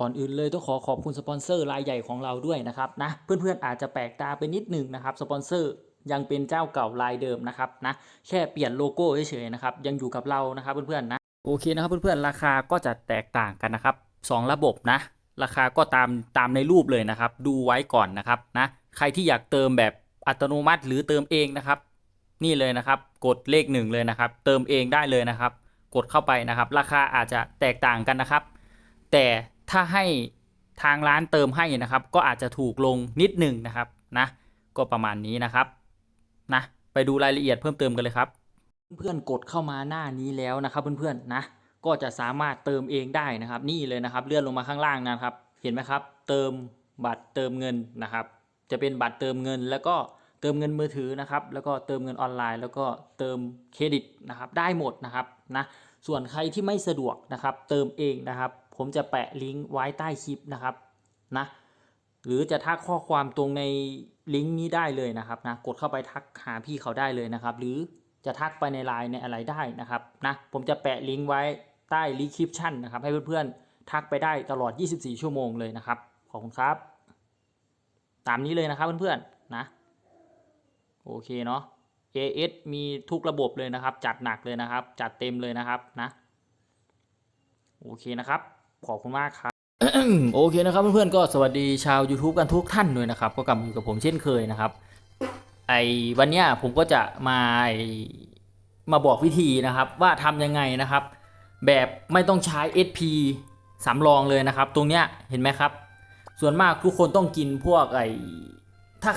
ก่อนอื่นเลยต้องขอขอบคุณสปอนเซอร์รายใหญ่ของเราด้วยนะครับนะเพื่อนๆอาจจะแปลกตาไปนิดหนึงนะครับสปอนเซอร์ยังเป็นเจ้าเก่ารายเดิมนะครับนะแค่เปลี่ยนโลโก้เฉยๆนะครับยังอยู่กับเรานะครับเพื่อนๆนะโอเคนะครับเพื่อนๆราคาก็จะแตกต่างกันนะครับสองระบบนะ ราคาก็ตามตามในรูปเลยนะครับ ดูไว้ก่อนนะครับนะใครที่อยากเติมแบบอัตโนมัติหรือเติมเองนะครับ นี่เลยนะครับ กดเลขหนึ่งเลยนะครับ เติมเองได้เลยนะครับ กดเข้าไปนะครับ ราคาอาจจะแตกต่างกันนะครับ แต่ ถ้าให้ทางร้านเติมให้นะครับ ก็อาจจะถูกลงนิดหนึ่งนะครับนะก็ประมาณนี้นะครับนะไปดูรายละเอียดเพิ่มเติมกันเลยครับ เพื่อนๆกดเข้ามาหน้านี้แล้วนะครับเพื่อนๆนะก็จะสามารถเติมเองได้นะครับ นี่เลยนะครับ เลื่อนลงมาข้างล่างนะครับ เห็นไหมครับ เติมบัตรเติมเงินนะครับ จะเป็นบัตรเติมเงิน แล้วก็เติมเงินมือถือนะครับ แล้วก็เติมเงินออนไลน์ แล้วก็เติมเครดิตนะครับ ได้หมดนะครับนะส่วนใครที่ไม่สะดวกนะครับ เติมเองนะครับ ผมจะแปะลิงก์ไว้ใต้คลิปนะครับนะหรือจะทักข้อความตรงในลิงก์นี้ได้เลยนะครับนะกดเข้าไปทักหาพี่เขาได้เลยนะครับ หรือจะทักไปในไลน์ในอะไรได้นะครับนะผมจะแปะลิงก์ไว้ใต้รีคริปชั่นนะครับ ให้เพื่อนๆทักไปได้ตลอด 24 ชั่วโมงเลยนะครับ ขอบคุณครับ ตามนี้เลยนะครับเพื่อนๆนะโอเคเนาะ AS มีทุกระบบเลยนะครับ จัดหนักเลยนะครับ จัดเต็มเลยนะครับนะโอเคนะครับ ขอบคุณมากครับโอเคนะครับเพื่อนๆก็สวัสดีชาว YouTube กันทุกท่านด้วยนะครับ ก็กลับมาอยู่กับผมเช่นเคยนะครับ ไอ้วันเนี้ยผมก็จะมาไอ้มาบอกวิธีนะครับว่าทำยังไงนะครับ แบบไม่ต้องใช้ SP สำรองเลยนะครับ ตรงเนี้ยเห็นไหมครับ ส่วนมากทุกคนต้องกินพวกไอ้ถ้า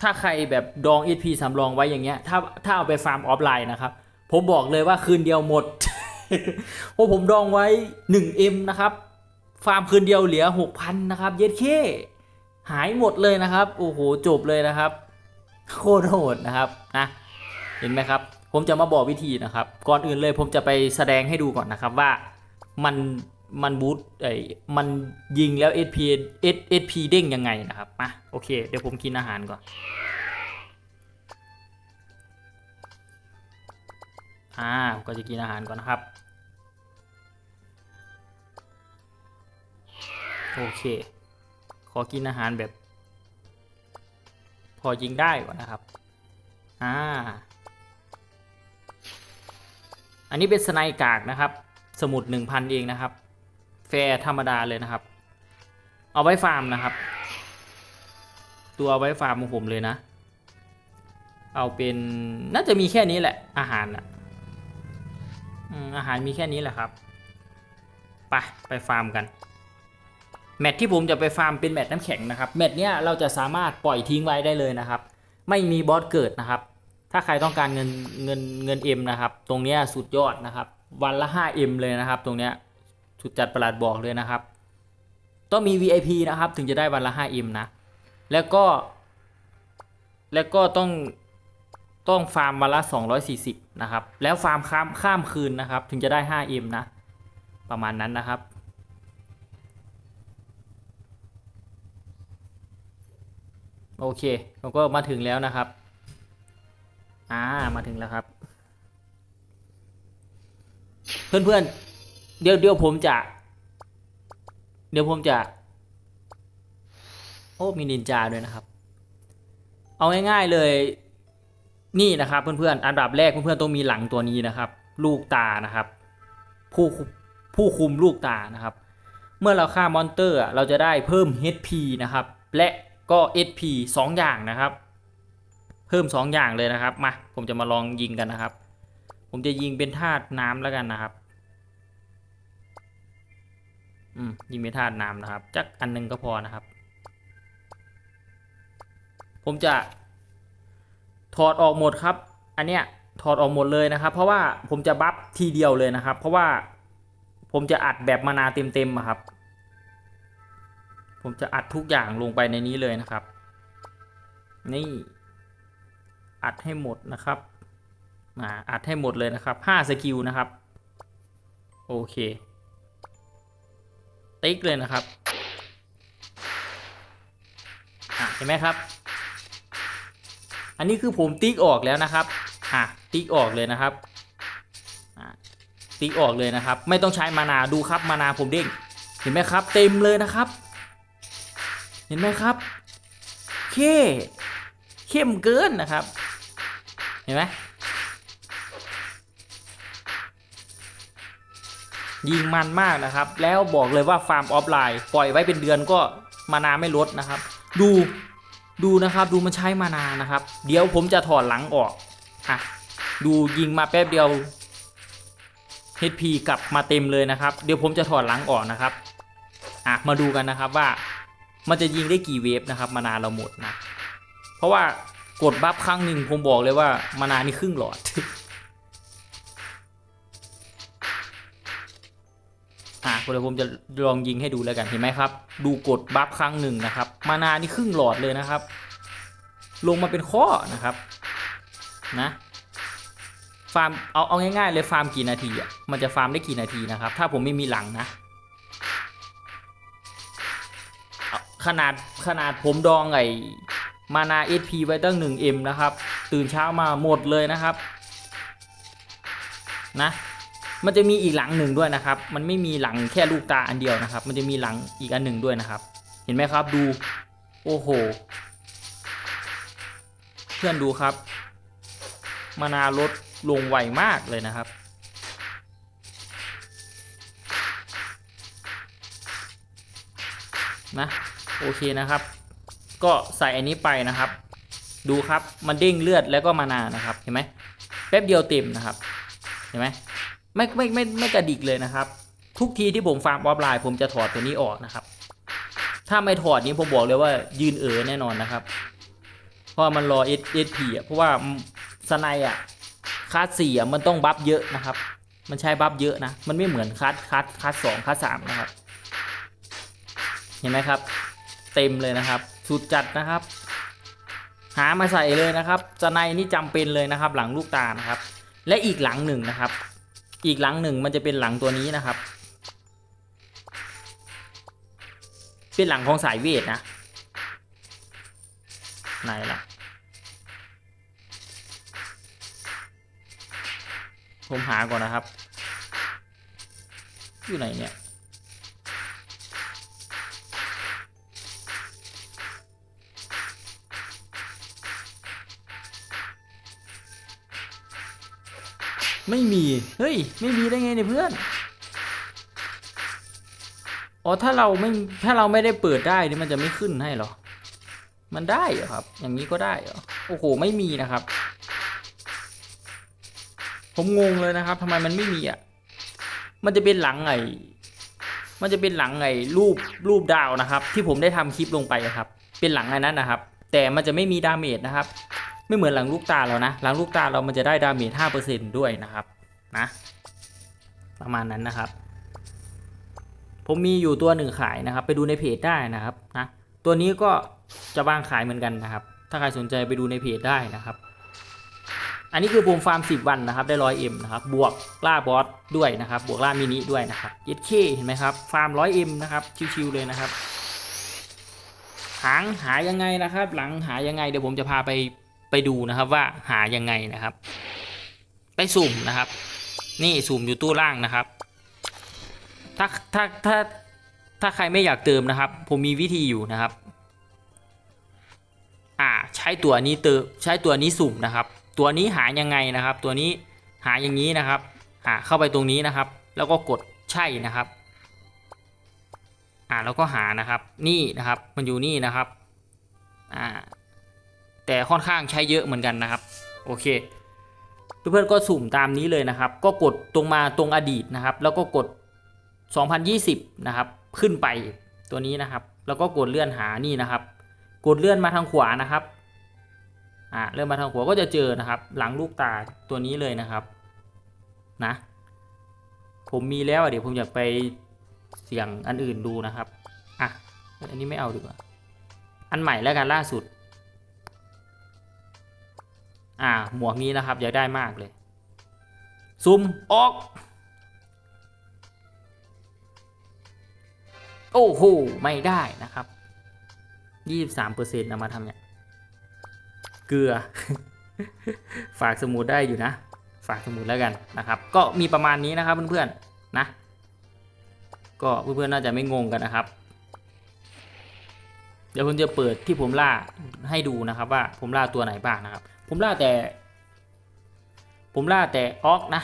ถ้าใครแบบดอง SP สำรองไว้อย่างเงี้ยถ้าถ้าเอาไปฟาร์มออฟไลน์นะครับ ผมบอกเลยว่าคืนเดียวหมด เพราะผมดองไว้ 1M นะครับ ฟาร์มคืนเดียวเหลือ 6,000 นะครับเย็ดเคหายหมดเลยนะครับ โอ้โห จบเลยนะครับ โคตรโหดนะครับนะเห็นไหมครับ ผมจะมาบอกวิธีนะครับ ก่อนอื่นเลยผมจะไปแสดงให้ดูก่อนนะครับว่ามันมันบูตไอ้มันยิงแล้ว SP SP เด้งยังไงนะครับมาโอเค เดี๋ยวผมกินอาหารก่อนอ่าก็จะกินอาหารก่อนนะครับ โอเค ขอกินอาหารแบบ พอยิงได้ก่อนนะครับอ่าอันนี้เป็นสไนกากนะครับ สมุด1,000เองนะครับ แฟร์ธรรมดาเลยนะครับ เอาไว้ฟาร์มนะครับ ตัวเอาไว้ฟาร์มของผมเลยนะ เอาเป็นน่าจะมีแค่นี้แหละ อาหารอะอืมอาหารมีแค่นี้แหละครับ ไป ไปฟาร์มกัน แมตที่ผมจะไปฟาร์มเป็นแมตน้ำแข็งนะครับแมตเนี้ยเราจะสามารถปล่อยทิ้งไว้ได้เลยนะครับ ไม่มีบอสเกิดนะครับ ถ้าใครต้องการเงินเงินเงินเอ็มนะครับ ตรงเนี้ยสุดยอดนะครับ วันละ 5M เลยนะครับ ตรงเนี้ยสุดจัดประหลาดบอกเลยนะครับ ต้องมี VIP นะครับ ถึงจะได้วันละ 5M นะ แล้วก็ แล้วก็ต้องต้องฟาร์มวันละ 240 นะครับ แล้วฟาร์มข้ามข้ามคืนนะครับ ถึงจะได้ 5M นะ ประมาณนั้นนะครับ โอเคเราก็มาถึงแล้วนะครับ อ่า มาถึงแล้วครับ เพื่อนๆ เดี๋ยวเดี๋ยวผมจะ เดี๋ยวผมจะ โอ้ มีนินจาด้วยนะครับ เอาง่ายๆเลย นี่นะครับเพื่อนๆ อันดับแรกเพื่อนๆต้องมีหลังตัวนี้นะครับ ลูกตานะครับ ผู้ผู้คุมลูกตานะครับ เมื่อเราฆ่ามอนเตอร์เราจะได้เพิ่ม HP นะครับ และ ก็ SP 2 อย่างนะครับ เพิ่ม 2 อย่างเลยนะครับมาผมจะมาลองยิงกันนะครับ ผมจะยิงเป็นธาตุน้ำแล้วกันนะครับอืมยิงเป็นธาตุน้ำนะครับจักอันหนึงก็พอนะครับ ผมจะถอดออกหมดครับ อันเนี้ยถอดออกหมดเลยนะครับ เพราะว่าผมจะบัฟทีเดียวเลยนะครับ เพราะว่าผมจะอัดแบบมานาเต็มๆอะครับ ผมจะอัดทุกอย่างลงไปในนี้เลยนะครับ นี่อัดให้หมดนะครับอ่าอัดให้หมดเลยนะครับห้าสกิลนะครับ โอเค ติ๊กเลยนะครับเห็นไหมครับ อันนี้คือผมติ๊กออกแล้วนะครับอะติ๊กออกเลยนะครับติ๊กออกเลยนะครับ ไม่ต้องใช้มานาดูครับมานาผมเด้งเห็นไหมครับ เต็มเลยนะครับ เห็นไหมครับเคเข้มเกินนะครับ เห็นไหมยิงมันมากนะครับ แล้วบอกเลยว่าฟาร์มออฟไลน์ปล่อยไว้เป็นเดือนก็มานาไม่ลดนะครับ ดูดูนะครับดูมันใช้มานานะครับ เดี๋ยวผมจะถอดหลังออกอะดูยิงมาแป๊บเดียว HP กลับมาเต็มเลยนะครับ เดี๋ยวผมจะถอดหลังออกนะครับอะมาดูกันนะครับว่า มันจะยิงได้กี่เวฟนะครับมานาเราหมดนะ เพราะว่ากดบัฟครั้งหนึ่งผมบอกเลยว่ามานานี่ครึ่งหลอดอะเดี๋ยวผมจะลองยิงให้ดูแล้วกันเห็นไหมครับ ดูกดบัฟครั้งหนึ่งนะครับ มานานี่ครึ่งหลอดเลยนะครับ ลงมาเป็นข้อนะครับนะฟาร์มเอาเอาง่ายๆเลยฟาร์มกี่นาทีอะมันจะฟาร์มได้กี่นาทีนะครับ ถ้าผมไม่มีหลังนะ ขนาดขนาดผมดองไอ้มานา SP ไว้ตั้ง 1M นะครับ ตื่นเช้ามาหมดเลยนะครับ นะ มันจะมีอีกหลังหนึ่งด้วยนะครับ มันไม่มีหลังแค่ลูกตาอันเดียวนะครับ มันจะมีหลังอีกอันหนึ่งด้วยนะครับ เห็นไหมครับดู โอ้โห เพื่อนดูครับ มานาลดลงไวมากเลยนะครับนะ โอเคนะครับ ก็ใส่อันนี้ไปนะครับ ดูครับมันเด้งเลือดแล้วก็มานานะครับเห็นไหมแป๊บเดียวเต็มนะครับเห็นไหมไม่ไม่ไม่ไม่กระดิกเลยนะครับ ทุกทีที่ผมฟาร์มออฟไลน์ผมจะถอดตัวนี้ออกนะครับ ถ้าไม่ถอดนี้ผมบอกเลยว่ายืนเอ๋อแน่นอนนะครับ เพราะว่ามันรอ S S P อะเพราะว่าสไนอะคาสสี่อะมันต้องบัฟเยอะนะครับ มันใช้บัฟเยอะนะ มันไม่เหมือนคลาสคลาสคลาสสองคลาสสามนะครับ เห็นไหมครับ เต็มเลยนะครับ สุดจัดนะครับ หามาใส่เลยนะครับสไนนี่จำเป็นเลยนะครับ หลังลูกตานะครับ และอีกหลังหนึ่งนะครับ อีกหลังหนึ่งมันจะเป็นหลังตัวนี้นะครับ เป็นหลังของสายเวทนะไหนล่ะผมหาก่อนนะครับ อยู่ไหนเนี่ย ไม่มี เฮ้ย ไม่มีได้ไงเนี่ยเพื่อน อ๋อ ถ้าเราไม่ ถ้าเราไม่ได้เปิดได้นี่มันจะไม่ขึ้นให้หรอ มันได้เหรอครับ อย่างนี้ก็ได้เหรอ โอ้โห ไม่มีนะครับ ผมงงเลยนะครับทำไมมันไม่มีอะ มันจะเป็นหลังไงมันจะเป็นหลังไงรูปรูปดาวนะครับ ที่ผมได้ทำคลิปลงไปครับ เป็นหลังอันนั้นนะครับ แต่มันจะไม่มีดาเมจนะครับ ไม่เหมือนหลังลูกตาเรานะ หลังลูกตาเรามันจะได้ดาเมจ5%ด้วยนะครับนะ ประมาณนั้นนะครับ ผมมีอยู่ตัวหนึ่งขายนะครับ ไปดูในเพจได้นะครับนะตัวนี้ก็จะวางขายเหมือนกันนะครับ ถ้าใครสนใจไปดูในเพจได้นะครับ อันนี้คือผมฟาร์ม 10 วันนะครับ ได้ 100M นะครับ บวกล่าบอสด้วยนะครับ บวกล่ามินิด้วยนะครับเย็ดเคเห็นไหมครับ ฟาร์ม 100M นะครับ ชิวๆเลยนะครับ หางหายังไงนะครับ หลังหายังไงเดี๋ยวผมจะพาไป ไปดูนะครับว่าหายังไงนะครับ ไปสุ่มนะครับ นี่สุ่มอยู่ตู้ล่างนะครับ ถ้าถ้าถ้าถ้าใครไม่อยากเติมนะครับ ผมมีวิธีอยู่นะครับ อ่าใช้ตัวนี้เติมใช้ตัวนี้สุ่มนะครับ ตัวนี้หายังไงนะครับ ตัวนี้หาอย่างนี้นะครับอ่าเข้าไปตรงนี้นะครับ แล้วก็กดใช่นะครับ อ่าแล้วก็หานะครับ นี่นะครับ มันอยู่นี่นะครับ อ่า แต่ค่อนข้างใช้เยอะเหมือนกันนะครับโอเคเพื่อนๆก็สุ่มตามนี้เลยนะครับ ก็กดตรงมาตรงอดีตนะครับ แล้วก็กด 2020 นะครับ ขึ้นไปตัวนี้นะครับ แล้วก็กดเลื่อนหานี่นะครับ กดเลื่อนมาทางขวานะครับอ่าเลื่อนมาทางขวาก็จะเจอนะครับ หลังลูกตาตัวนี้เลยนะครับนะผมมีแล้วเดี๋ยวผมอยากไปเสี่ยงอันอื่นดูนะครับอะอันนี้ไม่เอาดีกว่าอันใหม่แล้วกันล่าสุด อ่าหมวกนี้นะครับอยากได้มากเลยซูมออก โอ้โหไม่ได้นะครับยี่สามเปอร์เซ็นต์นำมาทำเนี่ย เกลือ ฝากสมุดได้อยู่นะ ฝากสมุดแล้วกันนะครับ ก็มีประมาณนี้นะครับเพื่อนๆนะ ก็เพื่อนๆน่าจะไม่งงกันนะครับ เดี๋ยวผมจะเปิดที่ผมล่าให้ดูนะครับว่าผมล่าตัวไหนบ้างนะครับ ผมล่าแต่ ผมล่าแต่ออกนะ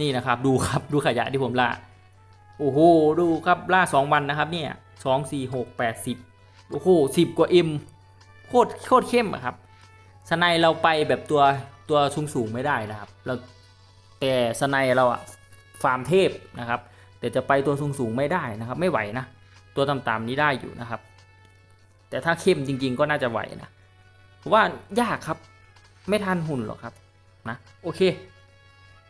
นี่นะครับดูครับดูขยะที่ผมล่าโอ้โหดูครับล่าสองวันนะครับเนี่ยสองสี่หกแปดสิบโอ้โหสิบกว่าเอ็มโคตรโคตรเข้มอะครับสไนเราไปแบบตัวตัวสูงสูงไม่ได้นะครับเราแต่สไนเราอะฟาร์มเทพนะครับ แต่จะไปตัวสูงสูงไม่ได้นะครับ ไม่ไหวนะ ตัวต่ำๆนี้ได้อยู่นะครับ แต่ถ้าเข้มจริง ๆ ก็น่าจะไหวนะว่ายากครับ ไม่ทันหุ่นหรอกครับนะโอเค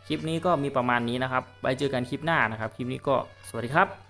คลิปนี้ก็มีประมาณนี้นะครับ ไว้เจอกันคลิปหน้านะครับ คลิปนี้ก็สวัสดีครับ